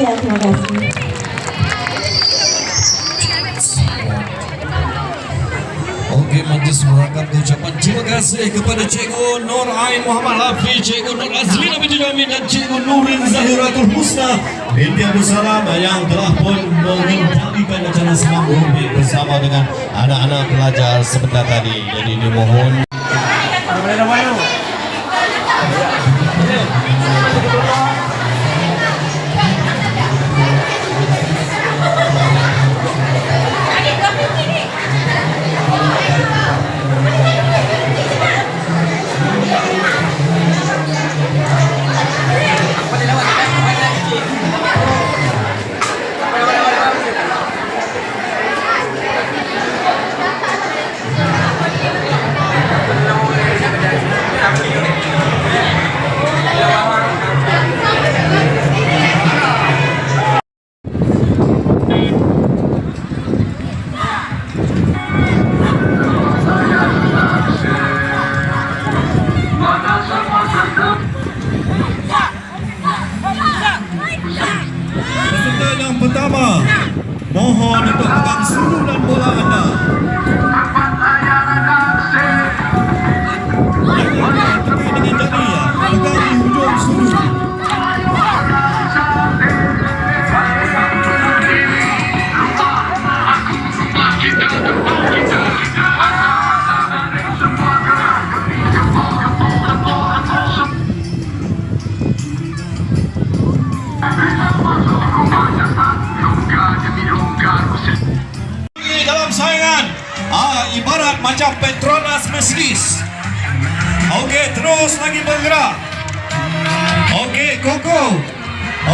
Ya, terima kasih. Okey, majlis merakam ucapan terima kasih kepada Cikgu Nur Ain Muhammad Lafi, Cikgu Nur Azlina binti Jamin dan Cikgu Nurin Zahiratul Husna binti Abdul Salam yang telah pun mengendalikan acara senam undi bersama dengan anak-anak pelajar sebentar tadi. Jadi dimohon Peserta Mohon untuk pegang sudu dan bola anda. Tekan dengan jari ya? Di hujung macam Petronas Mercedes Okey terus lagi bergerak. Okey Koko.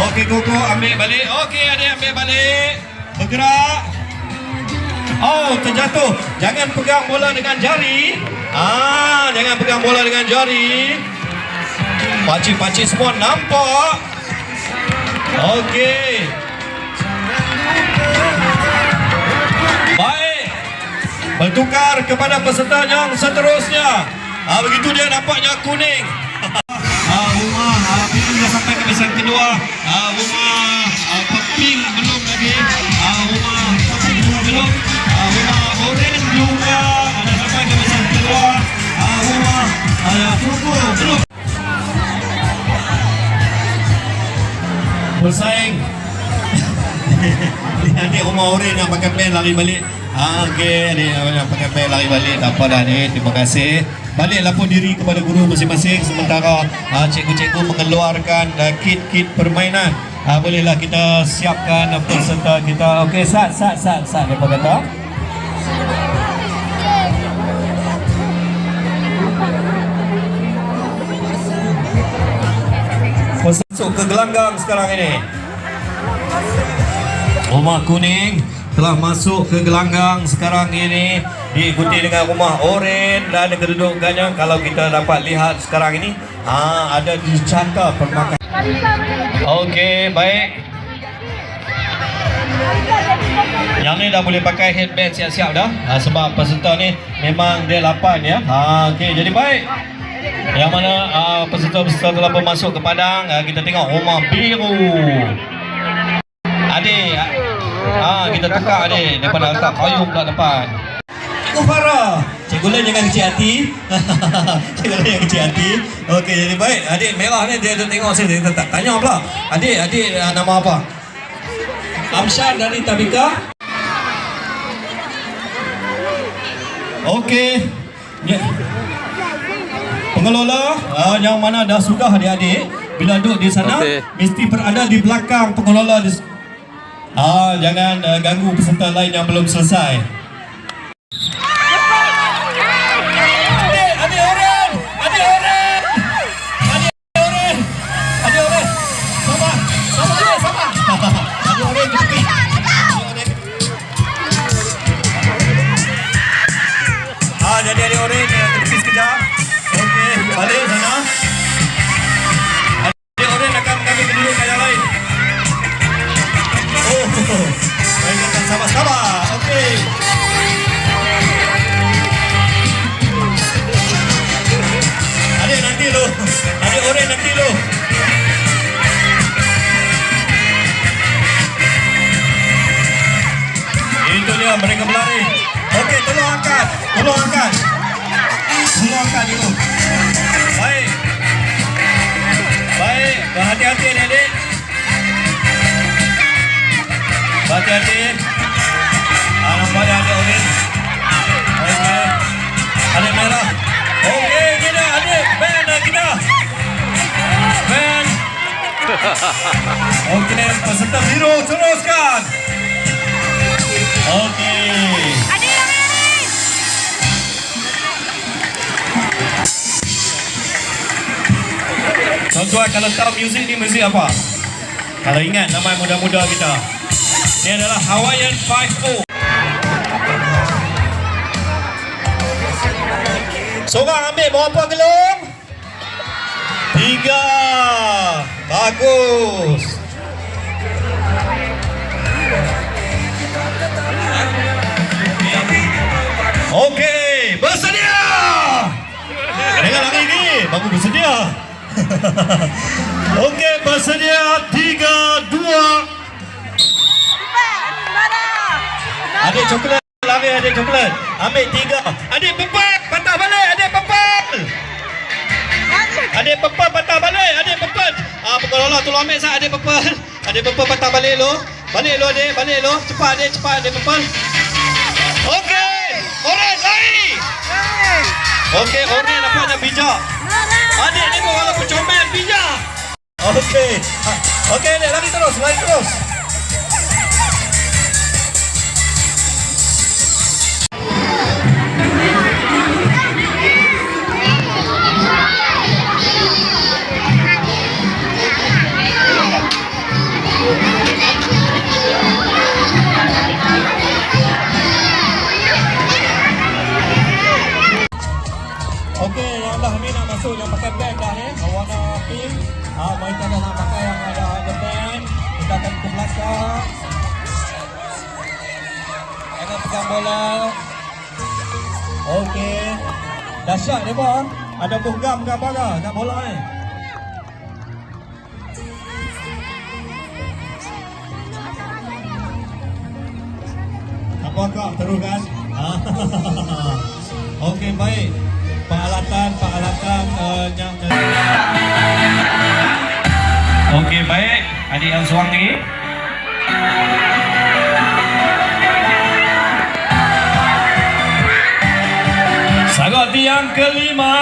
Okey Koko ambil balik. Okey adik ambil balik. Bergerak. Oh terjatuh. Jangan pegang bola dengan jari. Ah, Jangan pegang bola dengan jari. Pakcik-pakcik semua nampak. Okey Bertukar kepada peserta yang seterusnya. Ah begitu dia nampaknya kuning. ah rumah ah pink dah sampai ke barisan kedua. Ah rumah ah pink belum lagi. Ah rumah pink belum. Ah rumah orange juga ada sampai ke barisan kedua. Ah rumah ah purple belum. Bersaing Adik rumah orang yang pakai pen lari balik. Ah, Okey adik yang pakai pen lari balik. Tak apa dah adik Terima kasih. Balik lapor diri kepada guru masing-masing. Sementara ah, cikgu-cikgu mengeluarkan ah, kit-kit permainan. Ah, Bolehlah kita siapkan ah, peserta kita. Okey sat sat sat sat Mereka kata? Masuk ke gelanggang sekarang ini Rumah kuning telah masuk ke gelanggang sekarang ini diikuti dengan rumah oren dan kedudukannya kalau kita dapat lihat sekarang ini ah ada di cakap permakan. Okey, baik. Yang ni dah boleh pakai headband siap-siap dah ha, sebab peserta ni memang dia lapan ya. Ha okey, jadi baik. Yang mana uh, peserta-peserta telah masuk ke padang, uh, kita tengok rumah biru. Adik, ah kita tukar adik daripada letak payung kat depan. Cikgu Farah. Cikgu lain jangan kecil hati. Cikgu lain jangan kecil hati. Okey, jadi baik. Adik merah ni dia ada tengok saya, dia tak tanya pula. Adik, adik ah, nama apa? Amsyar dari Tabika. Okey. Ya. Pengelola uh, yang mana dah sudah adik-adik bila duduk di sana Okey. mesti berada di belakang pengelola di Ah, jangan uh, ganggu peserta lain yang belum selesai. Tolong angkat. Tolong angkat dulu. Baik. Baik, berhati-hati adik-adik. Berhati-hati. Ah, nampaknya ada. Okey. Adik merah. Okey, kita adik band kita. Band. Okey, peserta biru teruskan. Okey. Ada yang lain. Tuan-tuan kalau tahu muzik ni muzik apa? Kalau ingat nama muda-muda kita. Ini adalah Hawaiian 5-0. Seorang ambil berapa gelung? Tiga. Bagus. Bagus bersedia. Okey, bersedia tiga, dua. Adik coklat, lari adik coklat. Ambil tiga. Adik pepal, patah balik. Adik pepal. Adik pepal, patah balik. Adik pepal. Ah, pengelola tolong ambil sah adik pepal. Adik pepal patah balik lo. Balik lo adik, balik lo. Cepat adik, cepat adik pepal. Okey, oren lari. Okey, oren nampaknya bijak. Adik ni pun walaupun comel bijak. Okey. Ah, Okey, lari terus, lari masuk yang pakai band dah ni. Warna pink. Ah, mereka dah nak pakai yang ada ada band. Kita akan ke belakang. Jangan pegang bola. Okey. Dahsyat ni bang. Ada program ke apa? Nak bola ni. Apa kak teruskan? Okey baik. Peralatan peralatan uh, yang Okey baik. Adik yang suang ni. Sagot yang kelima.